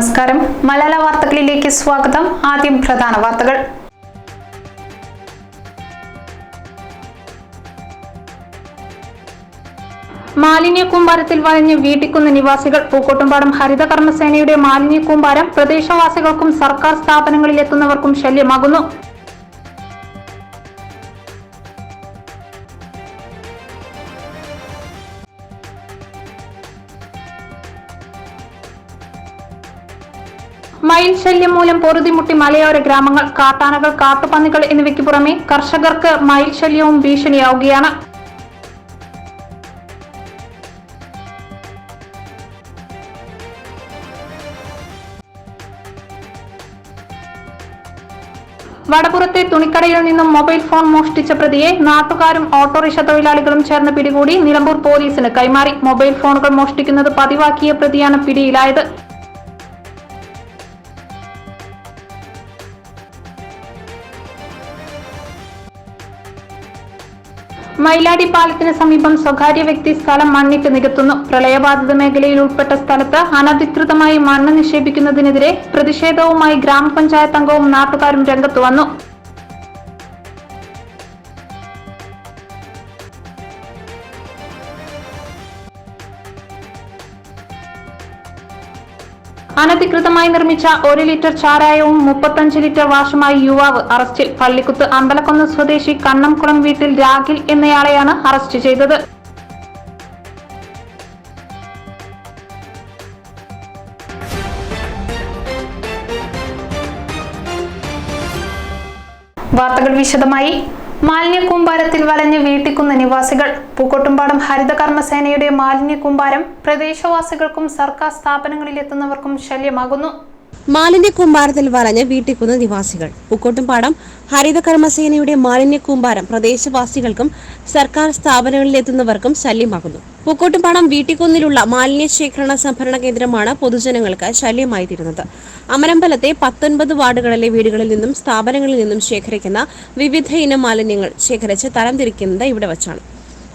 നമസ്കാരം. മലയാള വാർത്തകളിലേക്ക് സ്വാഗതം. ആദ്യം പ്രധാന വാർത്തകൾ. മാലിന്യ കൂമ്പാരത്തിൽ വലഞ്ഞ് വീട്ടിക്കുന്ന നിവാസികൾ പൂക്കോട്ടുംപാടം ഹരിത കർമ്മസേനയുടെ മാലിന്യ കൂമ്പാരം പ്രദേശവാസികൾക്കും സർക്കാർ സ്ഥാപനങ്ങളിലെത്തുന്നവർക്കും ശല്യമാകുന്നു. മയിൽ ശല്യം മൂലം പൊറുതിമുട്ടി മലയോര ഗ്രാമങ്ങൾ കാട്ടാനകൾ കാട്ടുപന്നികൾ എന്നിവയ്ക്ക് പുറമെ കർഷകർക്ക് മയിൽ ശല്യവും ഭീഷണിയാവുകയാണ്. വടപുറത്തെ തുണിക്കടയിൽ നിന്നും മൊബൈൽ ഫോൺ മോഷ്ടിച്ച പ്രതിയെ നാട്ടുകാരും ഓട്ടോറിക്ഷ തൊഴിലാളികളും ചേർന്ന് പിടികൂടി നിലമ്പൂർ പോലീസിന് കൈമാറി. മൊബൈൽ ഫോണുകൾ മോഷ്ടിക്കുന്നത് പതിവാക്കിയ പ്രതിയാണ് പിടിയിലായത്. മയിലാടി പാലത്തിന് സമീപം സ്വകാര്യ വ്യക്തി സ്ഥലം മണ്ണിട്ട് നികത്തുന്നു. പ്രളയബാധിത മേഖലയിൽ ഉൾപ്പെട്ട സ്ഥലത്ത് അനധികൃതമായി മണ്ണ് നിക്ഷേപിക്കുന്നതിനെതിരെ പ്രതിഷേധവുമായി ഗ്രാമപഞ്ചായത്ത് അംഗവും നാട്ടുകാരും രംഗത്തു വന്നു. അനധികൃതമായി നിർമ്മിച്ച ഒരു ലിറ്റർ ചാരായവും മുപ്പത്തഞ്ച് ലിറ്റർ വാഷുമായി യുവാവ് അറസ്റ്റിൽ പള്ളിക്കുത്ത് അമ്പലക്കുന്ന് സ്വദേശി കണ്ണംകുളം വീട്ടിൽ രാഖിൽ എന്നയാളെയാണ് അറസ്റ്റ് ചെയ്തത്. വാർത്തകൾ വിശദമായി. മാലിന്യ കൂമ്പാരത്തിൽ വലഞ്ഞ് വീട്ടിക്കുന്ന നിവാസികൾ പൂക്കോട്ടുംപാടം ഹരിതകർമ്മസേനയുടെ മാലിന്യ കൂമ്പാരം പ്രദേശവാസികൾക്കും സർക്കാർ സ്ഥാപനങ്ങളിലെത്തുന്നവർക്കും ശല്യമാകുന്നു. മാലിന്യ കൂമ്പാരത്തിൽ വലഞ്ഞ് വീട്ടിക്കുന്ന നിവാസികൾ. പൂക്കോട്ടുംപാടം ഹരിത കർമ്മസേനയുടെ മാലിന്യ കൂമ്പാരം പ്രദേശവാസികൾക്കും സർക്കാർ സ്ഥാപനങ്ങളിലെത്തുന്നവർക്കും ശല്യമാകുന്നു. പൂക്കോട്ടുംപാടം വീട്ടിക്കുന്നിലുള്ള മാലിന്യ ശേഖരണ സംഭരണ കേന്ദ്രമാണ് പൊതുജനങ്ങൾക്ക് ശല്യമായി തീരുന്നത് അമരമ്പലത്തെ പത്തൊൻപത് വാർഡുകളിലെ വീടുകളിൽ നിന്നും സ്ഥാപനങ്ങളിൽ നിന്നും ശേഖരിക്കുന്ന വിവിധ ഇനം മാലിന്യങ്ങൾ ശേഖരിച്ച് തരംതിരിക്കുന്നത് ഇവിടെ വച്ചാണ്.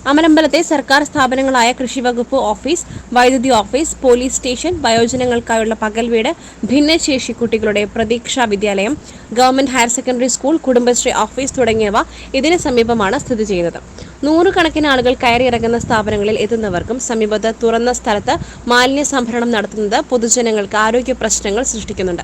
അമരമ്പലത്തെ സർക്കാർ സ്ഥാപനങ്ങളായ കൃഷിവകുപ്പ് ഓഫീസ് വൈദ്യുതി ഓഫീസ് പോലീസ് സ്റ്റേഷൻ വയോജനങ്ങൾക്കായുള്ള പകൽ വീട് ഭിന്നശേഷി കുട്ടികളുടെ പ്രതീക്ഷാ വിദ്യാലയം government higher secondary school Kudumbashree office തുടങ്ങിയവ ഇതിന് സമീപമാണ് സ്ഥിതി ചെയ്യുന്നത്. നൂറുകണക്കിന് ആളുകൾ കയറിയിറങ്ങുന്ന സ്ഥാപനങ്ങളിൽ എത്തുന്നവർക്കും സമീപത്ത് തുറന്ന സ്ഥലത്ത് മാലിന്യ സംഭരണം നടത്തുന്നത് പൊതുജനങ്ങൾക്ക് ആരോഗ്യ പ്രശ്നങ്ങൾ സൃഷ്ടിക്കുന്നുണ്ട്.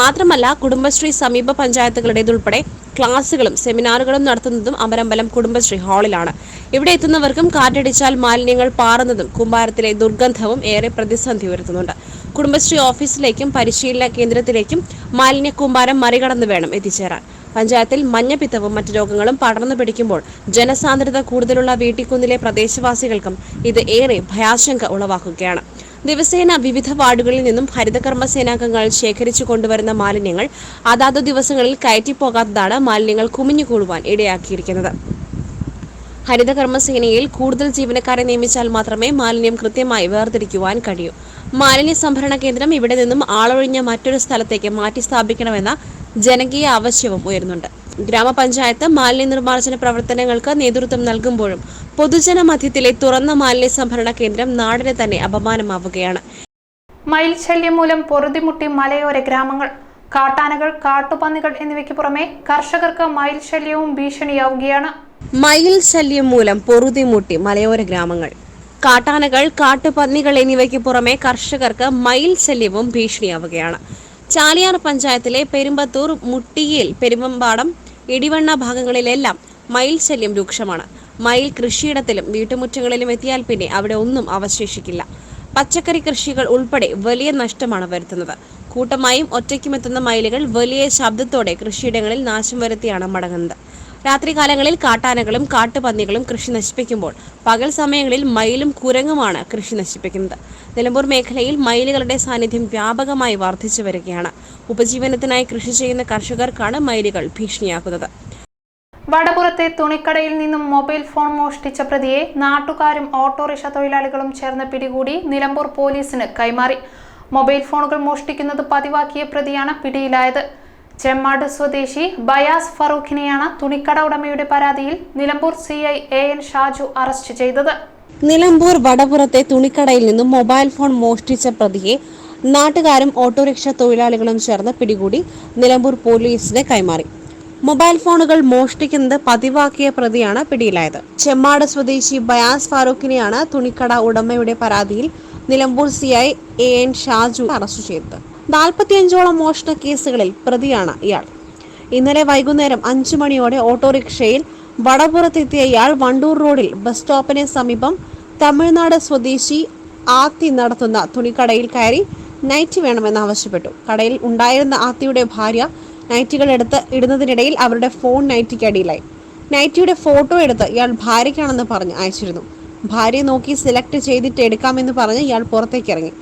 മാത്രമല്ല കുടുംബശ്രീ സമീപ പഞ്ചായത്തുകളുടേതുൾപ്പെടെ ക്ലാസുകളും സെമിനാറുകളും നടത്തുന്നതും അമരമ്പലം കുടുംബശ്രീ ഹാളിലാണ്. ഇവിടെ എത്തുന്നവർക്കും കാറ്റടിച്ചാൽ മാലിന്യങ്ങൾ പാറുന്നതും കുമ്പാരത്തിലെ ദുർഗന്ധവും ഏറെ പ്രതിസന്ധി ഉയർത്തുന്നുണ്ട്. കുടുംബശ്രീ ഓഫീസിലേക്കും പരിശീലന കേന്ദ്രത്തിലേക്കും മാലിന്യ കൂമ്പാരം മറികടന്ന് വേണം എത്തിച്ചേരാൻ. പഞ്ചായത്തിൽ മഞ്ഞപ്പിത്തവും മറ്റു രോഗങ്ങളും പടർന്നു പിടിക്കുമ്പോൾ ജനസാന്ദ്രത കൂടുതലുള്ള വീട്ടിക്കുന്നിലെ പ്രദേശവാസികൾക്കും ഇത് ഏറെ ഭയാശങ്ക ഉളവാക്കുകയാണ്. ദിവസേന വിവിധ വാർഡുകളിൽ നിന്നും ഹരിതകർമ്മ സേനാംഗങ്ങൾ ശേഖരിച്ചു കൊണ്ടുവരുന്ന മാലിന്യങ്ങൾ അതാതു ദിവസങ്ങളിൽ കയറ്റിപ്പോകാത്തതാണ് മാലിന്യങ്ങൾ കുമിഞ്ഞുകൂടുവാൻ ഇടയാക്കിയിരിക്കുന്നത്. ഹരിതകർമ്മസേനയിൽ കൂടുതൽ ജീവനക്കാരെ നിയമിച്ചാൽ മാത്രമേ മാലിന്യം കൃത്യമായി വേർതിരിക്കുവാൻ കഴിയൂ. മാലിന്യ സംഭരണ കേന്ദ്രം ഇവിടെ നിന്നും ആളൊഴിഞ്ഞ മറ്റൊരു സ്ഥലത്തേക്ക് മാറ്റി സ്ഥാപിക്കണമെന്ന ജനകീയ ആവശ്യവും ഉയരുന്നുണ്ട്. ഗ്രാമപഞ്ചായത്ത് മാലിന്യ നിർമ്മാർജന പ്രവർത്തനങ്ങൾക്ക് നേതൃത്വം നൽകുമ്പോഴും പൊതുജന മധ്യത്തിലെ തുറന്ന മാലിന്യ സംഭരണ കേന്ദ്രം നാടിനെ തന്നെ അപമാനമാവുകയാണ്. മയിൽ ശല്യം മൂലം പൊറുതിമുട്ടി മലയോര ഗ്രാമങ്ങൾ കാട്ടാനകൾ കാട്ടുപന്നികൾ എന്നിവയ്ക്ക് പുറമെ കർഷകർക്ക് മയിൽ ശല്യവും ഭീഷണിയാവുകയാണ്. മയിൽ ശല്യം മൂലം പൊറുതിമുട്ടി മലയോര ഗ്രാമങ്ങൾ കാട്ടാനകൾ കാട്ടുപന്നികൾ എന്നിവയ്ക്ക് പുറമെ കർഷകർക്ക് മയിൽ ശല്യവും ഭീഷണിയാവുകയാണ്. ചാലിയാർ പഞ്ചായത്തിലെ പെരുമ്പത്തൂർ മുട്ടിയിൽ പെരുമ്പമ്പാടം ഇടിവണ്ണ ഭാഗങ്ങളിലെല്ലാം മയിൽ ശല്യം രൂക്ഷമാണ്. മയിൽ കൃഷിയിടത്തിലും വീട്ടുമുറ്റങ്ങളിലും എത്തിയാൽ പിന്നെ അവിടെ ഒന്നും അവശേഷിക്കില്ല. പച്ചക്കറി കൃഷികൾ ഉൾപ്പെടെ വലിയ നഷ്ടമാണ് വരുത്തുന്നത്. കൂട്ടമായും ഒറ്റയ്ക്കും എത്തുന്ന മയിലുകൾ വലിയ ശബ്ദത്തോടെ കൃഷിയിടങ്ങളിൽ നാശം വരുത്തിയാണ് മടങ്ങുന്നത്. രാത്രികാലങ്ങളിൽ കാട്ടാനകളും കാട്ടുപന്നികളും കൃഷി നശിപ്പിക്കുമ്പോൾ പകൽ സമയങ്ങളിൽ മയിലും കുരങ്ങുമാണ് കൃഷി നശിപ്പിക്കുന്നത്. നിലമ്പൂർ മേഖലയിൽ മയിലുകളുടെ സാന്നിധ്യം വ്യാപകമായി വർദ്ധിച്ചു വരികയാണ്. ഉപജീവനത്തിനായി കൃഷി ചെയ്യുന്ന കർഷകർക്കാണ് മയിലുകൾ ഭീഷണിയാക്കുന്നത്. വടപുറത്തെ തുണിക്കടയിൽ നിന്നും മൊബൈൽ ഫോൺ മോഷ്ടിച്ച പ്രതിയെ നാട്ടുകാരും ഓട്ടോറിക്ഷ തൊഴിലാളികളും ചേർന്ന് പിടികൂടി നിലമ്പൂർ പോലീസിന് കൈമാറി. മൊബൈൽ ഫോണുകൾ മോഷ്ടിക്കുന്നത് പതിവാക്കിയ പ്രതിയാണ് പിടിയിലായത്. ചെമ്മാട് സ്വദേശി ബയാസ് ഫറൂഖിനെയാണ് തുണിക്കട ഉടമയുടെ പരാതിയിൽ Nilambur C I A N Shaju arrest ചെയ്തത്. നിലമ്പൂർ വടപുറത്തെ തുണിക്കടയിൽ നിന്നും മൊബൈൽ ഫോൺ മോഷ്ടിച്ച പ്രതിയെ നാട്ടുകാരും ഓട്ടോറിക്ഷ തൊഴിലാളികളും ചേർന്ന് പിടികൂടി നിലമ്പൂർ പോലീസിന് കൈമാറി. മൊബൈൽ ഫോണുകൾ മോഷ്ടിക്കുന്നത് പതിവാക്കിയ പ്രതിയാണ് പിടിയിലായത്. ചെമ്മാട് സ്വദേശി ബയാസ് ഫാറൂഖിനെയാണ് തുണിക്കട ഉടമയുടെ പരാതിയിൽ Nilambur CI A N Shaju arrest ചെയ്തത്. നാൽപ്പത്തിയഞ്ചോളം മോഷണ കേസുകളിൽ പ്രതിയാണ് ഇയാൾ. ഇന്നലെ വൈകുന്നേരം അഞ്ചു മണിയോടെ ഓട്ടോറിക്ഷയിൽ വടപുറത്തെത്തിയ ഇയാൾ വണ്ടൂർ റോഡിൽ ബസ് സ്റ്റോപ്പിന് സമീപം തമിഴ്നാട് സ്വദേശി ആത്തി നടത്തുന്ന തുണിക്കടയിൽ കയറി നൈറ്റ് വേണമെന്ന് ആവശ്യപ്പെട്ടു കടയിൽ ഉണ്ടായിരുന്ന ആത്തിയുടെ ഭാര്യ നൈറ്റികൾ എടുത്ത് ഇടുന്നതിനിടയിൽ അവരുടെ ഫോൺ നൈറ്റിക്ക് അടിയിലായി. നൈറ്റിയുടെ ഫോട്ടോ എടുത്ത് ഇയാൾ ഭാര്യയ്ക്കാണെന്ന് പറഞ്ഞ് അയച്ചിരുന്നു. ഭാര്യയെ നോക്കി സെലക്ട് ചെയ്തിട്ട് എടുക്കാമെന്ന് പറഞ്ഞ് ഇയാൾ പുറത്തേക്ക് ഇറങ്ങി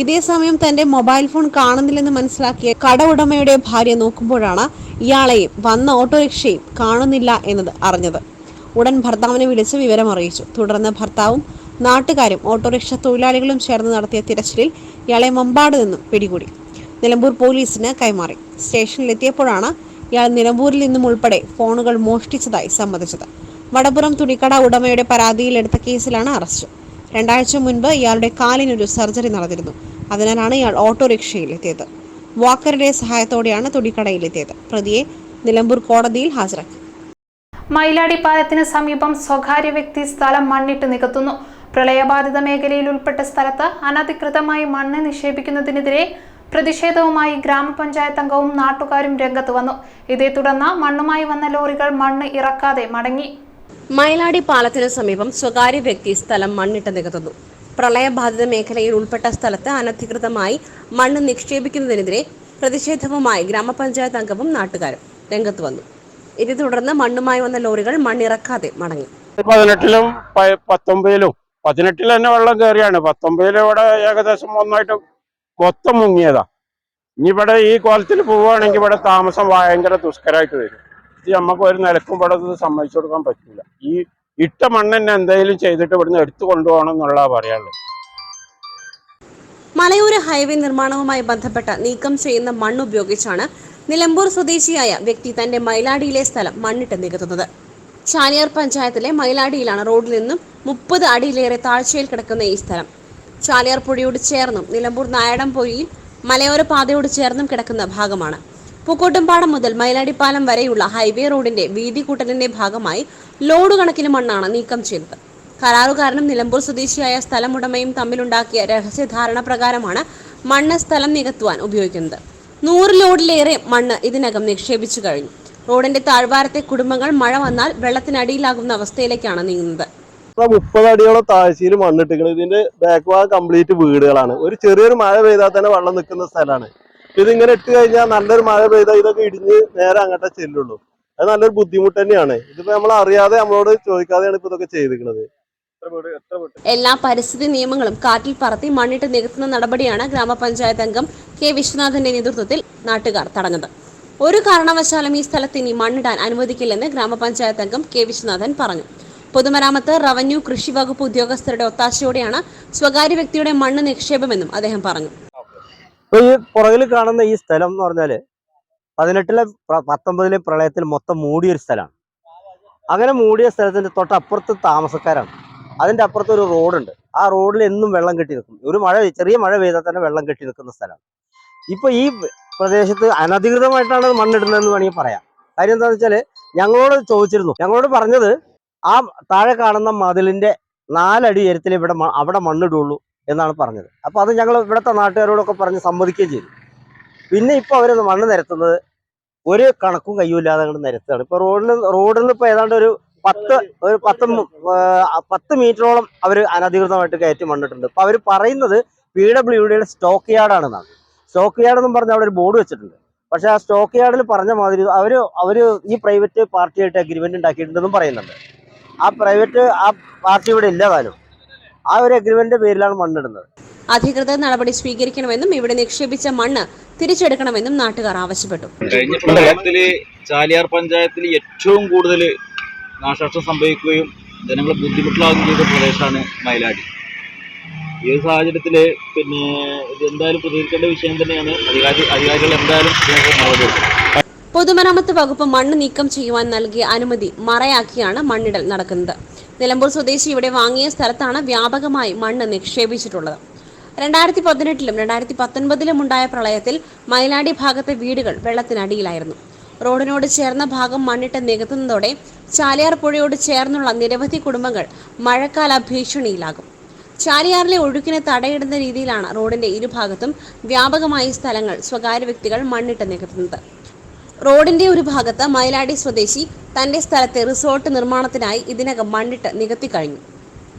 ഇതേ സമയം തന്റെ മൊബൈൽ ഫോൺ കാണുന്നില്ലെന്ന് മനസ്സിലാക്കിയ കട ഉടമയുടെ ഭാര്യ നോക്കുമ്പോഴാണ് ഇയാളെയും വന്ന ഓട്ടോറിക്ഷയും കാണുന്നില്ല എന്നത് അറിഞ്ഞത്. ഉടൻ ഭർത്താവിനെ വിളിച്ച് വിവരം അറിയിച്ചു തുടർന്ന് ഭർത്താവും നാട്ടുകാരും ഓട്ടോറിക്ഷ തൊഴിലാളികളും ചേർന്ന് നടത്തിയ തിരച്ചിലിൽ ഇയാളെ മമ്പാട് നിന്നും പിടികൂടി. നിലമ്പൂർ പോലീസിന് കൈമാറി. സ്റ്റേഷനിലെത്തിയപ്പോഴാണ് ഇയാൾ നിലമ്പൂരിൽ നിന്നും ഉൾപ്പെടെ ഫോണുകൾ മോഷ്ടിച്ചതായി സമ്മതിച്ചത്. വടപുറം തുണിക്കട ഉടമയുടെ പരാതിയിൽ എടുത്ത കേസിലാണ് അറസ്റ്റ്. രണ്ടാഴ്ച മുൻപ് ഇയാളുടെ കാലിനൊരു സർജറി നടന്നിരുന്നു. അതിനാലാണ് ഇയാൾ ഓട്ടോറിക്ഷയിൽ എത്തിയത് വാക്കറുടെ സഹായത്തോടെയാണ് തുണിക്കടയിലെത്തിയത് പ്രതിയെ നിലമ്പൂർ കോടതിയിൽ ഹാജരാക്കി. മയിലാടിപ്പാലത്തിന് സമീപം സ്വകാര്യ വ്യക്തി സ്ഥലം മണ്ണിട്ട് നികത്തുന്നു. പ്രളയബാധിത മേഖലയിൽ ഉൾപ്പെട്ട സ്ഥലത്ത് അനധികൃതമായി മണ്ണ് നിക്ഷേപിക്കുന്നതിനെതിരെ പ്രതിഷേധവുമായി ഗ്രാമപഞ്ചായത്ത് അംഗവും നാട്ടുകാരും രംഗത്ത് വന്നു. ഇതേ തുടർന്ന് മണ്ണുമായി വന്ന ലോറികൾ മണ്ണ് ഇറക്കാതെ മടങ്ങി. മയിലാടി പാലത്തിന് സമീപം സ്വകാര്യ വ്യക്തി സ്ഥലം മണ്ണിട്ട് നികത്തുന്നു. പ്രളയബാധിത മേഖലയിൽ ഉൾപ്പെട്ട സ്ഥലത്ത് അനധികൃതമായി മണ്ണ് നിക്ഷേപിക്കുന്നതിനെതിരെ പ്രതിഷേധവുമായി ഗ്രാമപഞ്ചായത്ത് അംഗവും നാട്ടുകാരും രംഗത്ത് വന്നു. ഇതേ തുടർന്ന് മണ്ണുമായി വന്ന ലോറികൾ മണ്ണിറക്കാതെ മടങ്ങി. പതിനെട്ടിലും പത്തൊമ്പതിലും പതിനെട്ടിൽ തന്നെ വെള്ളം കയറിയാണ്. പത്തൊമ്പതിലും ഏകദേശം ഒന്നായിട്ട് മൊത്തം മുങ്ങിയതാ. ഇനി ഇവിടെ ഈ കോലത്തിൽ പോവുകയാണെങ്കിൽ ഇവിടെ താമസം ഭയങ്കര ദുഷ്കരമായിട്ട് വരും. ഇത് നമുക്ക് ഒരു നിലക്കും ഇവിടെ സമ്മതിച്ചു കൊടുക്കാൻ പറ്റില്ല ഈ ഇട്ട മണ്ണ് തന്നെ എന്തെങ്കിലും ചെയ്തിട്ട് ഇവിടുന്ന് എടുത്തു കൊണ്ടുപോകണം എന്നുള്ള പറയാനുള്ളത് മലയോര ഹൈവേ നിർമ്മാണവുമായി ബന്ധപ്പെട്ട നീക്കം ചെയ്യുന്ന മണ്ണ് ഉപയോഗിച്ചാണ് നിലമ്പൂർ സ്വദേശിയായ വ്യക്തി തന്റെ മൈലാടിയിലെ സ്ഥലം മണ്ണിട്ട് നികത്തുന്നത്. ചാലിയാർ പഞ്ചായത്തിലെ മൈലാടിയിലാണ് റോഡിൽ നിന്നും മുപ്പത് അടിയിലേറെ താഴ്ചയിൽ കിടക്കുന്ന ഈ സ്ഥലം. ചാലിയാർ പുഴയോട് ചേർന്നും നിലമ്പൂർ നായടം പുഴയിൽ മലയോര പാതയോട് ചേർന്നും കിടക്കുന്ന ഭാഗമാണ്. പൂക്കോട്ടുംപാടം മുതൽ മൈലാടിപ്പാലം വരെയുള്ള ഹൈവേ റോഡിന്റെ വീതി കൂട്ടലിന്റെ ഭാഗമായി ലോഡ് കണക്കിന് മണ്ണാണ് നീക്കം ചെയ്തത്. കരാറുകാരനും നിലമ്പൂർ സ്വദേശിയായ സ്ഥലമുടമയും തമ്മിലുണ്ടാക്കിയ രഹസ്യധാരണ പ്രകാരമാണ് മണ്ണ് സ്ഥലം നികത്തുവാൻ ഉപയോഗിക്കുന്നത്. നൂറ് ലോഡിലേറെ മണ്ണ് ഇതിനകം നിക്ഷേപിച്ചു കഴിഞ്ഞു. റോഡിന്റെ താഴ്വാരത്തെ കുടുംബങ്ങൾ മഴ വന്നാൽ വെള്ളത്തിനടിയിലാകുന്ന അവസ്ഥയിലേക്കാണ് നീങ്ങുന്നത്. മുപ്പത് അടിയോളം താഴ്ചയിൽ മണ്ണിട്ടിരിക്കുന്നത് ഇതിന്റെ ബാക്ക് ഭാഗം കംപ്ലീറ്റ് വീടുകളാണ്. ഒരു ചെറിയൊരു മഴ പെയ്താൽ തന്നെ വെള്ളം നിൽക്കുന്ന സ്ഥലമാണ്. ഇതിങ്ങനെ ഇട്ട് കഴിഞ്ഞാൽ നല്ലൊരു മഴ പെയ്താൽ ഇതൊക്കെ ഇടിഞ്ഞ് നേരെ അങ്ങോട്ടേ ചെല്ലുള്ളൂ. അത് നല്ലൊരു ബുദ്ധിമുട്ട് തന്നെയാണ്. ഇതിപ്പോ നമ്മൾ അറിയാതെ നമ്മളോട് ചോദിക്കാതെയാണ് ഇപ്പൊ ഇതൊക്കെ ചെയ്തിരിക്കുന്നത് എല്ലാ പരിസ്ഥിതി നിയമങ്ങളും കാറ്റിൽ പറത്തി മണ്ണിട്ട് നികത്തുന്ന നടപടിയാണ് ഗ്രാമപഞ്ചായത്ത് അംഗം കെ വിശ്വനാഥന്റെ നേതൃത്വത്തിൽ നാട്ടുകാർ തടഞ്ഞത്. ഒരു കാരണവശാലും ഈ സ്ഥലത്ത് ഇനി മണ്ണിടാൻ അനുവദിക്കില്ലെന്ന് ഗ്രാമപഞ്ചായത്ത് അംഗം കെ വിശ്വനാഥൻ പറഞ്ഞു. പൊതുമരാമത്ത് റവന്യൂ കൃഷി വകുപ്പ് ഉദ്യോഗസ്ഥരുടെ ഒത്താശയോടെയാണ് സ്വകാര്യ വ്യക്തിയുടെ മണ്ണ് നിക്ഷേപമെന്നും അദ്ദേഹം പറഞ്ഞു. ഇപ്പൊ ഈ പുറകിൽ കാണുന്ന ഈ സ്ഥലം എന്ന് പറഞ്ഞാൽ പതിനെട്ടിലെ പത്തൊമ്പതിലെ പ്രളയത്തിൽ മൊത്തം മൂടിയൊരു സ്ഥലമാണ്. അങ്ങനെ മൂടിയ സ്ഥലത്തിന്റെ തൊട്ടപ്പുറത്ത് താമസക്കാരാണ്. അതിന്റെ അപ്പുറത്ത് ഒരു റോഡുണ്ട്. ആ റോഡിൽ എന്നും വെള്ളം കെട്ടി നിൽക്കും. ഒരു മഴ ചെറിയ മഴ പെയ്താൽ തന്നെ വെള്ളം കെട്ടി നിൽക്കുന്ന സ്ഥലമാണ്. ഇപ്പൊ ഈ പ്രദേശത്ത് അനധികൃതമായിട്ടാണ് മണ്ണിടുന്നതെന്ന് വേണമെങ്കിൽ പറയാം. കാര്യം എന്താണെന്ന് വെച്ചാൽ ഞങ്ങളോട് ചോദിച്ചിരുന്നു. ഞങ്ങളോട് പറഞ്ഞത് ആ താഴെ കാണുന്ന മതിലിന്റെ നാലടി ഉയരത്തിൽ ഇവിടെ അവിടെ മണ്ണിടുള്ളൂ എന്നാണ് പറഞ്ഞത്. അപ്പോൾ അത് ഞങ്ങൾ ഇവിടുത്തെ നാട്ടുകാരോടൊക്കെ പറഞ്ഞ് സമ്മതിക്കുകയും ചെയ്തു. പിന്നെ ഇപ്പൊ അവർ മണ്ണ് നിരത്തുന്നത് ഒരു കണക്കും കയ്യുമില്ലാതെ അങ്ങോട്ട് നിരത്താണ് ഇപ്പൊ റോഡിൽ റോഡിൽ നിന്ന് ഇപ്പൊ ഏതാണ്ട് ഒരു പത്ത് ഒരു പത്ത് പത്ത് മീറ്ററോളം അവർ അനധികൃതമായിട്ട് കയറ്റി മണ്ണിട്ടുണ്ട്. അപ്പൊ അവർ പറയുന്നത് പി ഡബ്ല്യു ഡിയുടെ സ്റ്റോക്ക് യാർഡാണെന്നാണ്. സ്റ്റോക്ക് യാർഡ് എന്നും പറഞ്ഞ് അവിടെ ഒരു ബോർഡ് വെച്ചിട്ടുണ്ട്. പക്ഷെ ആ സ്റ്റോക്ക് യാർഡിൽ പറഞ്ഞ മാതിരി അവർ അവർ ഈ പ്രൈവറ്റ് പാർട്ടിയായിട്ട് അഗ്രിമെന്റ് ഉണ്ടാക്കിയിട്ടുണ്ടെന്നും പറയുന്നുണ്ട്. ആ പ്രൈവറ്റ് ആ പാർട്ടി ഇവിടെ ഇല്ല ആ ഒരു അഗ്രിമെന്റിന്റെ പേരിലാണ് മണ്ണിടുന്നത്. അധികൃതർ നടപടി സ്വീകരിക്കണമെന്നും ഇവിടെ നിക്ഷേപിച്ച മണ്ണ് തിരിച്ചെടുക്കണമെന്നും നാട്ടുകാർ ആവശ്യപ്പെട്ടു. കഴിഞ്ഞ പ്രളയത്തിൽ ചാലിയാർ പഞ്ചായത്തിൽ ഏറ്റവും കൂടുതൽ നാശനഷ്ടം സംഭവിക്കുകയും ജനങ്ങൾ ബുദ്ധിമുട്ടിലാകുകയും ചെയ്ത പ്രദേശമാണ് മയിലാടി. ഈ ഒരു സാഹചര്യത്തിൽ പിന്നെ ഇത് എന്തായാലും പ്രതികരിക്കേണ്ട വിഷയം തന്നെയാണ്. അധികാരി അധികാരികൾ എന്തായാലും മറുപടി പൊതുമരാമത്ത് വകുപ്പ് മണ്ണ് നീക്കം ചെയ്യുവാൻ നൽകിയ അനുമതി മറയാക്കിയാണ് മണ്ണിടൽ നടക്കുന്നത്. നിലമ്പൂർ സ്വദേശി ഇവിടെ വാങ്ങിയ സ്ഥലത്താണ് വ്യാപകമായി മണ്ണ് നിക്ഷേപിച്ചിട്ടുള്ളത്. രണ്ടായിരത്തി പതിനെട്ടിലും രണ്ടായിരത്തി പത്തൊൻപതിലും ഉണ്ടായ പ്രളയത്തിൽ മയിലാടി ഭാഗത്തെ വീടുകൾ വെള്ളത്തിനടിയിലായിരുന്നു. റോഡിനോട് ചേർന്ന ഭാഗം മണ്ണിട്ട് നികത്തുന്നതോടെ ചാലിയാർ പുഴയോട് ചേർന്നുള്ള നിരവധി കുടുംബങ്ങൾ മഴക്കാല ഭീഷണിയിലാകും. ചാലിയാറിലെ ഒഴുക്കിന് തടയിടുന്ന രീതിയിലാണ് റോഡിന്റെ ഇരുഭാഗത്തും വ്യാപകമായി സ്ഥലങ്ങൾ സ്വകാര്യ വ്യക്തികൾ മണ്ണിട്ട് നികത്തുന്നത്. റോഡിന്റെ ഒരു ഭാഗത്ത് മൈലാടി സ്വദേശി തന്റെ സ്ഥലത്തെ റിസോർട്ട് നിർമ്മാണത്തിനായി ഇതിനകം മണ്ണിട്ട് നികത്തി കഴിഞ്ഞു.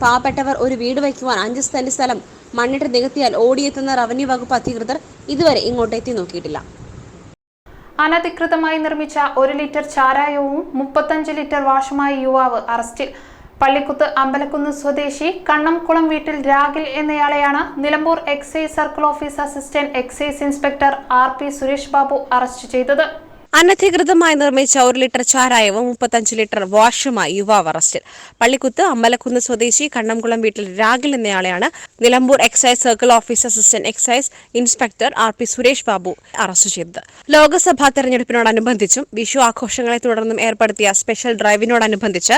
പാവപ്പെട്ടവർ ഒരു വീട് വയ്ക്കുവാൻ അഞ്ച് സെന്റ് സ്ഥലം മണ്ണിട്ട് നികത്തിയാൽ ഓടിയെത്തുന്ന റവന്യൂ വകുപ്പ് അധികൃതർ ഇതുവരെ ഇങ്ങോട്ട് എത്തി നോക്കിയിട്ടില്ല. അനധികൃതമായി നിർമ്മിച്ച ഒരു ലിറ്റർ ചാരായവും മുപ്പത്തഞ്ച് ലിറ്റർ വാഷുമായ യുവാവ് അറസ്റ്റിൽ. പള്ളിക്കുത്ത് അമ്പലക്കുന്ന് സ്വദേശി കണ്ണംകുളം വീട്ടിൽ Ragil എന്നയാളെയാണ് Nilambur excise circle office assistant excise inspector R P Suresh Babu arrest ചെയ്തത്. അനധികൃതമായി നിർമ്മിച്ച ഒരു ലിറ്റർ ചാരായവും മുപ്പത്തഞ്ച് ലിറ്റർ വാഷുമായി യുവാവ് അറസ്റ്റിൽ. പള്ളിക്കുത്ത് അമ്പലക്കുന്ന് സ്വദേശി കണ്ണംകുളം വീട്ടിൽ Ragil എന്നയാളെയാണ് Nilambur excise circle office assistant excise inspector R P Suresh Babu arrest ചെയ്തത്. ലോക്സഭാ തെരഞ്ഞെടുപ്പിനോടനുബന്ധിച്ചും വിഷു ആഘോഷങ്ങളെ തുടർന്നും ഏർപ്പെടുത്തിയ സ്പെഷ്യൽ ഡ്രൈവിനോടനുബന്ധിച്ച്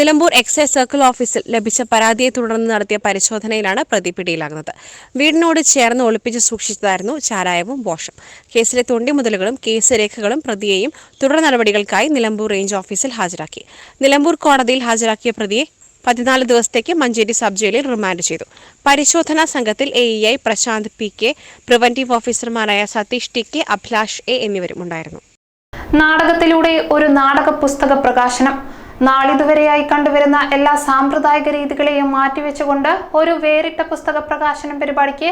നിലമ്പൂർ എക്സൈസ് സർക്കിൾ ഓഫീസിൽ ലഭിച്ച പരാതിയെ തുടർന്ന് നടത്തിയ പരിശോധനയിലാണ് പ്രതി പിടിയിലാകുന്നത്. വീടിനോട് ചേർന്ന് ഒളിപ്പിച്ച് സൂക്ഷിച്ചതായിരുന്നു ചാരായവും വാഷും. കേസിലെ തൊണ്ടിമുതലുകളും കേസ് രേഖകളും പ്രതിയെയും തുടർ നടപടികൾക്കായി നിലമ്പൂർ റേഞ്ച് ഓഫീസിൽ ഹാജരാക്കി. നിലമ്പൂർ കോടതിയിൽ ഹാജരാക്കിയ പ്രതിയെ പതിനാല് ദിവസത്തേക്ക് മഞ്ചേരി സബ് ജയിലിൽ റിമാൻഡ് ചെയ്തു. പരിശോധനാ സംഘത്തിൽ A E I Prashanth P K preventive ഓഫീസർമാരായ Satheesh T K Abhilash A എന്നിവരും ഉണ്ടായിരുന്നു. നാടകത്തിലൂടെ ഒരു നാടക പുസ്തക പ്രകാശനം. നാളിതുവരെയായി കണ്ടുവരുന്ന എല്ലാ സാമ്പ്രദായിക രീതികളെയും മാറ്റിവെച്ചുകൊണ്ട് ഒരു വേറിട്ട പുസ്തക പ്രകാശനം പരിപാടിക്ക്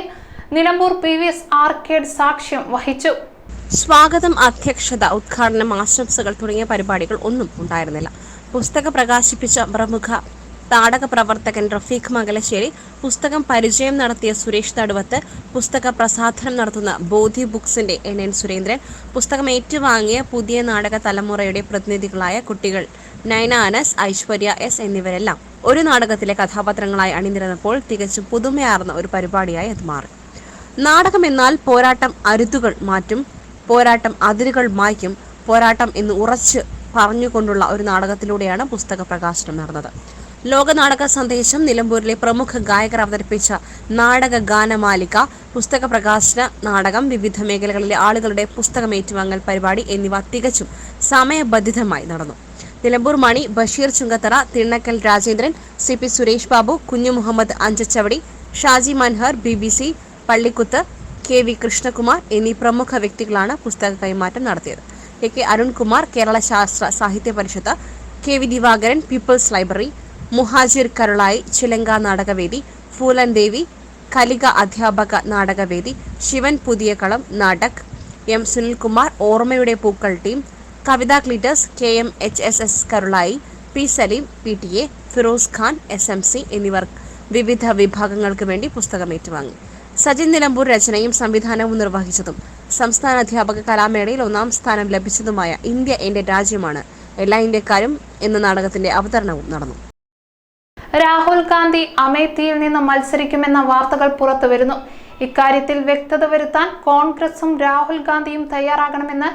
Nilambur P V S arcade സാക്ഷ്യം വഹിച്ചു. സ്വാഗതം അധ്യക്ഷത ഉദ്ഘാടനം ആശംസകൾ തുടങ്ങിയ പരിപാടികൾ ഒന്നും ഉണ്ടായിരുന്നില്ല. പുസ്തകം പ്രകാശിപ്പിച്ച പ്രമുഖ താടക പ്രവർത്തകൻ റഫീഖ് മംഗലശ്ശേരി പുസ്തകം പരിചയം നടത്തിയ സുരേഷ് തടുവത്ത് പുസ്തക പ്രസാധനം നടത്തുന്ന ബോധി ബുക്സിന്റെ എൻ എൻ സുരേന്ദ്രൻ പുസ്തകം ഏറ്റുവാങ്ങിയ പുതിയ നാടക തലമുറയുടെ പ്രതിനിധികളായ കുട്ടികൾ നയന അനസ് ഐശ്വര്യ എസ് എന്നിവരെല്ലാം ഒരു നാടകത്തിലെ കഥാപാത്രങ്ങളായി അണിനിരന്നപ്പോൾ തികച്ചും പുതുമയാർന്ന ഒരു പരിപാടിയായി അത് മാറി. നാടകം എന്നാൽ പോരാട്ടം അരുതുകൾ മാറ്റും പോരാട്ടം അതിരുകൾ മായ്ക്കും. പോരാട്ടം എന്ന് ഉറച്ച് പറഞ്ഞുകൊണ്ടുള്ള ഒരു നാടകത്തിലൂടെയാണ് പുസ്തക പ്രകാശനം നടന്നത്. ലോക നാടക സന്ദേശം നിലമ്പൂരിലെ പ്രമുഖ ഗായകർ അവതരിപ്പിച്ച നാടക ഗാനമാലിക പുസ്തക പ്രകാശന നാടകം വിവിധ മേഖലകളിലെ ആളുകളുടെ പുസ്തകം ഏറ്റുവാങ്ങൽ പരിപാടി എന്നിവ തികച്ചും സമയബന്ധിതമായി നടന്നു. Nilambur Mani Basheer Chungathara Thinnakkal Rajendran C P Suresh Babu Kunhu Muhammad Anchachavadi Shaji Manhar B B C Pallikuth K V Krishnakumar എന്നീ പ്രമുഖ വ്യക്തികളാണ് പുസ്തക കൈമാറ്റം നടത്തിയത്. A K Arunkumar Kerala Sasthra Sahithya Parishad K V Divakaran people's library Muhajir Karulai Chilanka Nadakavedi Phoolan Devi Kalika Adhyapaka Nadakavedi Sivan Puthiyakalam Natak M Sunilkumar ഓർമ്മയുടെ പൂക്കൾ team Kavitha ക്ലീറ്റേഴ്സ് K M H S S Karulai P Saleem P T A Firoz Khan S M C എന്നിവർ വിവിധ വിഭാഗങ്ങൾക്ക് വേണ്ടി പുസ്തകം ഏറ്റുവാങ്ങി. സജിൻ നിലമ്പൂർ രചനയും സംവിധാനവും നിർവഹിച്ചതും. സംസ്ഥാന അധ്യാപക കലാമേളയിൽ ഒന്നാം സ്ഥാനം ലഭിച്ചതുമായ ഇന്ത്യ എന്റെ രാജ്യമാണ്. എല്ലാ ഇന്ത്യക്കാരും എന്ന നാടകത്തിന്റെ അവതരണവും നടന്നു. രാഹുൽ ഗാന്ധി അമേത്തിയിൽ നിന്ന് മത്സരിക്കുമെന്ന വാർത്തകൾ പുറത്തുവരുന്നു ഇക്കാര്യത്തിൽ വ്യക്തത വരുത്താൻ കോൺഗ്രസും രാഹുൽ ഗാന്ധിയും തയ്യാറാകണമെന്ന്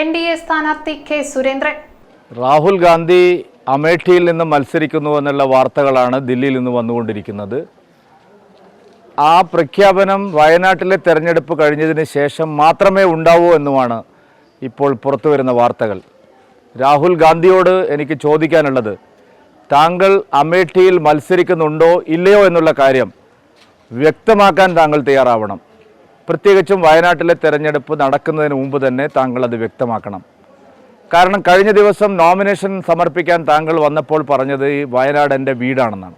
എൻ ഡി എ സ്ഥാനാർത്ഥി കെ സുരേന്ദ്രൻ. രാഹുൽ ഗാന്ധി അമേഠിയിൽ നിന്ന് മത്സരിക്കുന്നു എന്നുള്ള വാർത്തകളാണ് ദില്ലിയിൽ നിന്ന് വന്നുകൊണ്ടിരിക്കുന്നത്. ആ പ്രഖ്യാപനം വയനാട്ടിലെ തെരഞ്ഞെടുപ്പ് കഴിഞ്ഞതിന് ശേഷം മാത്രമേ ഉണ്ടാവൂ എന്നുമാണ് ഇപ്പോൾ പുറത്തു വരുന്ന വാർത്തകൾ. രാഹുൽ ഗാന്ധിയോട് എനിക്ക് ചോദിക്കാനുള്ളത് താങ്കൾ അമേഠിയിൽ മത്സരിക്കുന്നുണ്ടോ ഇല്ലയോ എന്നുള്ള കാര്യം വ്യക്തമാക്കാൻ താങ്കൾ തയ്യാറാവണം. പ്രത്യേകിച്ചും വയനാട്ടിലെ തെരഞ്ഞെടുപ്പ് നടക്കുന്നതിന് മുമ്പ് തന്നെ താങ്കൾ അത് വ്യക്തമാക്കണം. കാരണം കഴിഞ്ഞ ദിവസം നോമിനേഷൻ സമർപ്പിക്കാൻ താങ്കൾ വന്നപ്പോൾ പറഞ്ഞത് ഈ വയനാട് എന്റെ വീടാണെന്നാണ്.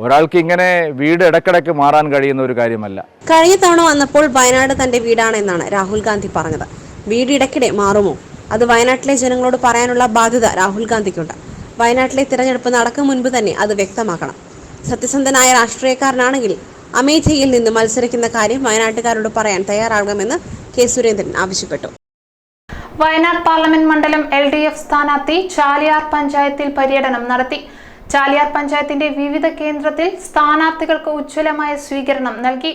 ഒരാൾക്ക് ഇങ്ങനെ വീട് ഇടക്കിടക്ക് മാറാൻ കഴിയുന്ന ഒരു കാര്യമല്ല. കഴിഞ്ഞ തവണ വന്നപ്പോൾ വയനാട് തന്റെ വീടാണെന്നാണ് രാഹുൽ ഗാന്ധി പറഞ്ഞത്. വീട് ഇടയ്ക്കിടെ മാറുമോ? അത് വയനാട്ടിലെ ജനങ്ങളോട് പറയാനുള്ള ബാധ്യത രാഹുൽ ഗാന്ധിക്കുണ്ട്. വയനാട്ടിലെ തിരഞ്ഞെടുപ്പ് നടക്കും മുൻപ് തന്നെ അത് വ്യക്തമാക്കണം. സത്യസന്ധനായ രാഷ്ട്രീയക്കാരനാണെങ്കിൽ അമേഠിയിൽ നിന്ന് മത്സരിക്കുന്ന കാര്യം വയനാട്ടുകാരോട് പറയാൻ തയ്യാറാകണമെന്ന് കെ സുരേന്ദ്രൻ ആവശ്യപ്പെട്ടു. വയനാട് പാർലമെന്റ് മണ്ഡലം എൽ ഡി എഫ് സ്ഥാനാർത്ഥി ചാലിയാർ പഞ്ചായത്തിൽ പര്യടനം നടത്തി. ചാലിയാർ പഞ്ചായത്തിന്റെ വിവിധ കേന്ദ്രത്തിൽ സ്ഥാനാർത്ഥികൾക്ക് ഉജ്ജ്വലമായ സ്വീകരണം നൽകി.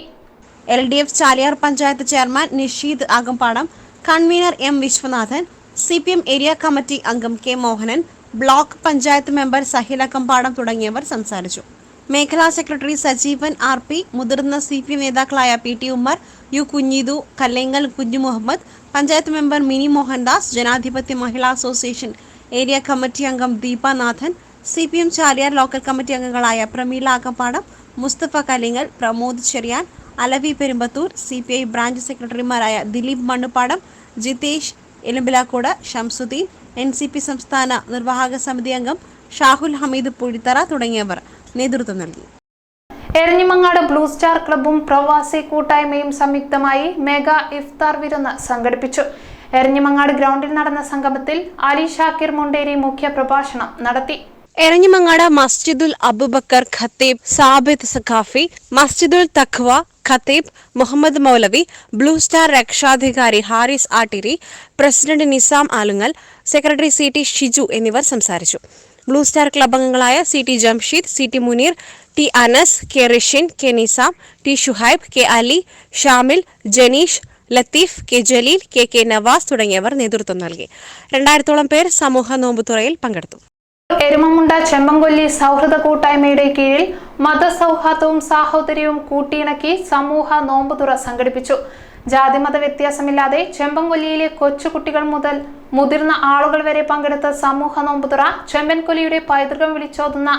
L D F Chaliyar panchayat chairman Nisheed Akambadam convener M Viswanathan C P M area committee അംഗം K Mohanan block panchayat member Sahila Kambadam തുടങ്ങിയവർ സംസാരിച്ചു. മേഖലാ സെക്രട്ടറി സജീവൻ ആർ പി മുതിർന്ന സി പി എം നേതാക്കളായ P T Ummer U Kunhithu Kallenkal Kunhu Muhammad panchayat member Mini Mohandas Janadhipathya Mahila association area committee അംഗം Deepanathan C P M Chaliyar local committee അംഗങ്ങളായ Prameela Akappadam Musthafa Kalingal Pramod Cherian Alavi Perumbathur C P I branch സെക്രട്ടറിമാരായ Dileep Mannupadam Jithesh Elumbilakode Shamsudheen N C P സംസ്ഥാന നിർവാഹക സമിതി അംഗം ഷാഹുൽ ഹമീദ് പുഴിത്തറ തുടങ്ങിയവർ നേതൃത്വം നൽകി. എരഞ്ഞിമങ്ങാട് ബ്ലൂ സ്റ്റാർ ക്ലബ്ബും പ്രവാസി കൂട്ടായ്മയും സംയുക്തമായി മെഗാ ഇഫ്താർ വിരുന്ന് സംഘടിപ്പിച്ചു. എരഞ്ഞിമങ്ങാട് ഗ്രൗണ്ടിൽ നടന്ന സംഗമത്തിൽ അലി ഷാക്കിർ മുണ്ടേരി മുഖ്യ പ്രഭാഷണം നടത്തി. എരഞ്ഞിമങ്ങാട് മസ്ജിദുൽ അബുബക്കർ ഖത്തീബ് സാബിദ് സഖാഫി മസ്ജിദുൽ തഖ്വ ഖത്തീബ് മുഹമ്മദ് മൗലവി ബ്ലൂ സ്റ്റാർ രക്ഷാധികാരി Haris Attiri president Nizam Alungal secretary C T Shiju എന്നിവർ സംസാരിച്ചു. ബ്ലൂ സ്റ്റാർ ക്ലബ് അംഗങ്ങളായ C T Jamsheed C T Muneer T Anas K Rishin K Nizam T Shuhaib K Ali Shamil Janeesh Latheef K Jaleel K K Navas തുടങ്ങിയവർ നേതൃത്വം നൽകി. രണ്ടായിരത്തോളം പേർ സമൂഹ നോമ്പുതുറയിൽ പങ്കെടുത്തു. എരുമമുണ്ട ചെമ്പൻകൊല്ലി സൗഹൃദ കൂട്ടായ്മയുടെ കീഴിൽ മതസൗഹാർദ്ദവും സാഹോദര്യവും കൂട്ടിയിണക്കി സമൂഹ നോമ്പുതുറ സംഘടിപ്പിച്ചു. ജാതിമത വ്യത്യാസമില്ലാതെ ചെമ്പൻകൊല്ലിയിലെ കൊച്ചുകുട്ടികൾ മുതൽ മുതിർന്ന ആളുകൾ വരെ പങ്കെടുത്ത സമൂഹ നോമ്പുതുറ ചെമ്പൻകൊല്ലിയുടെ പൈതൃകം വിളിച്ചോതുന്ന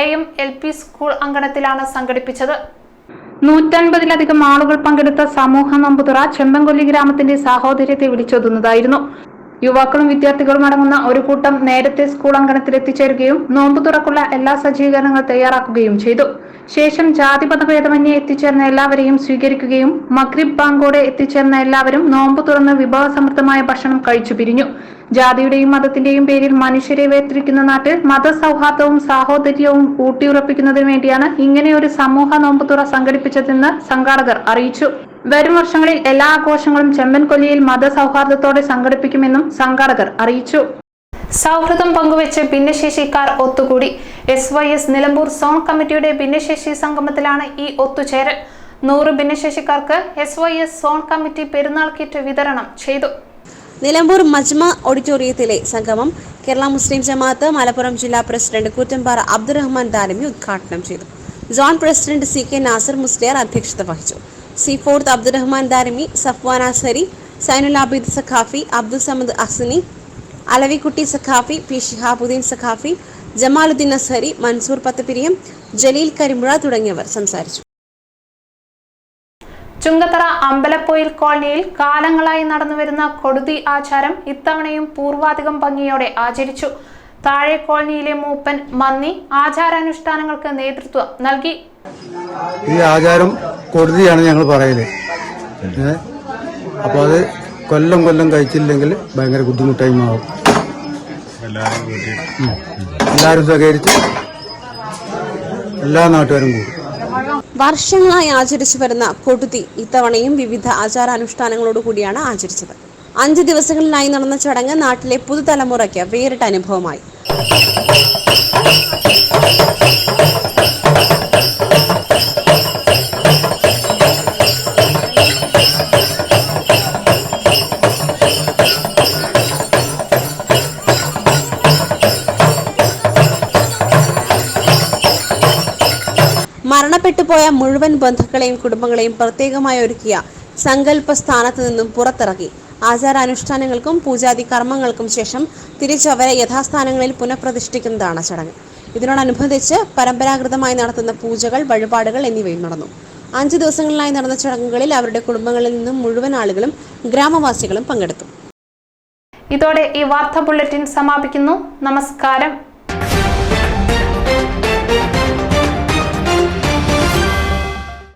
A M L P school അങ്കണത്തിലാണ് സംഘടിപ്പിച്ചത്. നൂറ്റൻപതിലധികം ആളുകൾ പങ്കെടുത്ത സമൂഹ നമ്പുതുറ ചെമ്പൻകൊല്ലി ഗ്രാമത്തിന്റെ സാഹോദര്യത്തെ വിളിച്ചോതുന്നതായിരുന്നു. യുവാക്കളും വിദ്യാർത്ഥികളും അടങ്ങുന്ന ഒരു കൂട്ടം നേരത്തെ സ്കൂൾ അങ്കണത്തിൽ എത്തിച്ചേരുകയും നോമ്പ് തുറക്കുള്ള എല്ലാ സജ്ജീകരണങ്ങൾ തയ്യാറാക്കുകയും ചെയ്തു. ശേഷം ജാതി ഭേദമന്യേ എത്തിച്ചേർന്ന എല്ലാവരെയും സ്വീകരിക്കുകയും മഗ്രിബ് ബാങ്കോടെ എത്തിച്ചേർന്ന എല്ലാവരും നോമ്പ് തുറന്ന് വിഭവസമൃദ്ധമായ ഭക്ഷണം കഴിച്ചു പിരിഞ്ഞു. ജാതിയുടെയും മതത്തിന്റെയും പേരിൽ മനുഷ്യരെ വേർതിരിക്കുന്ന നാട്ടിൽ മതസൗഹാർദ്ദവും സാഹോദര്യവും ഊട്ടിയുറപ്പിക്കുന്നതിന് വേണ്ടിയാണ് ഇങ്ങനെ ഒരു സമൂഹ നോമ്പുതുറ സംഘടിപ്പിച്ചതെന്ന് സംഘാടകർ അറിയിച്ചു. വരും വർഷങ്ങളിൽ എല്ലാ ആഘോഷങ്ങളും ചെമ്പൻകൊല്ലിയിൽ മതസൗഹാർദ്ദത്തോടെ സംഘടിപ്പിക്കുമെന്നും സംഘാടകർ അറിയിച്ചു. സൗഹൃദം പങ്കുവെച്ച് ഭിന്നശേഷിക്കാർ ഒത്തുകൂടി. S Y S Nilambur zone കമ്മിറ്റിയുടെ ഭിന്നശേഷി സംഗമത്തിലാണ് ഈ ഒത്തുചേരൽ. നൂറ് ഭിന്നശേഷിക്കാർക്ക് S Y S zone committee Perunnal kit വിതരണം ചെയ്തു. നിലമ്പൂർ മജ്മ ഓഡിറ്റോറിയത്തിലെ സംഗമം കേരള മുസ്ലിം ജമാഅത്ത് മലപ്പുറം ജില്ലാ പ്രസിഡന്റ് കൂറ്റമ്പാറ അബ്ദുറഹ്മാൻ ദാലിമി ഉദ്ഘാടനം ചെയ്തു. Zone president C K Nasar Musliyar അധ്യക്ഷത വഹിച്ചു. C fourth Abdurahman Darimi Safwan Azhari Sainul Abid Saqafi Abdul Samad Asni Alavikutty Saqafi P Shihabudheen Saqafi Jamaludheen Azhari Mansoor Pathapiriyam Jaleel Karimpuzha തുടങ്ങിയവർ സംസാരിച്ചു. ചുങ്കത്തറ അമ്പലപ്പൊയിൽ കോളനിയിൽ കാലങ്ങളായി നടന്നുവരുന്ന കൊടുതി ആചാരം ഇത്തവണയും പൂർവാധികം ഭംഗിയോടെ ആചരിച്ചു. താഴെ കോളനിയിലെ മൂപ്പൻ മന്നി ആചാരാനുഷ്ഠാനങ്ങൾക്ക് നേതൃത്വം നൽകി. ഈ ആചാരം കൊടുതിയാണ് ഞങ്ങൾ പറയൽ. അപ്പോൾ അത് കൊല്ലം കൊല്ലം കഴിച്ചില്ലെങ്കിൽ ഭയങ്കര ബുദ്ധിമുട്ടായി മാറും. എല്ലാവരും സഹകരിച്ച് എല്ലാ നാട്ടുകാരും കൂടും. വർഷങ്ങളായി ആചരിച്ചു വരുന്ന കൊടുതി ഇത്തവണയും വിവിധ ആചാരാനുഷ്ഠാനങ്ങളോട് കൂടിയാണ് ആചരിച്ചത്. അഞ്ച് ദിവസങ്ങളിലായി നടന്ന ചടങ്ങ് നാട്ടിലെ പുതുതലമുറയ്ക്ക് വേറിട്ട അനുഭവമായി. മരണപ്പെട്ടുപോയ മുഴുവൻ ബന്ധുക്കളെയും കുടുംബങ്ങളെയും പ്രത്യേകമായി ഒരുക്കിയ സങ്കല്പ സ്ഥാനത്ത് നിന്നും പുറത്തിറക്കി. ആചാരാനുഷ്ഠാനങ്ങൾക്കും പൂജാതി കർമ്മങ്ങൾക്കും ശേഷം തിരിച്ചവരെ യഥാസ്ഥാനങ്ങളിൽ പുനഃപ്രതിഷ്ഠിക്കുന്നതാണ് ചടങ്ങ്. ഇതിനോടനുബന്ധിച്ച് പരമ്പരാഗതമായി നടത്തുന്ന പൂജകൾ വഴിപാടുകൾ എന്നിവയും നടന്നു. അഞ്ച് ദിവസങ്ങളിലായി നടന്ന ചടങ്ങുകളിൽ അവരുടെ കുടുംബങ്ങളിൽ നിന്നും മുഴുവൻ ആളുകളും ഗ്രാമവാസികളും പങ്കെടുത്തു. ഇതോടെ ഈ വാർത്താ ബുള്ളറ്റിൻ സമാപിക്കുന്നു. നമസ്കാരം.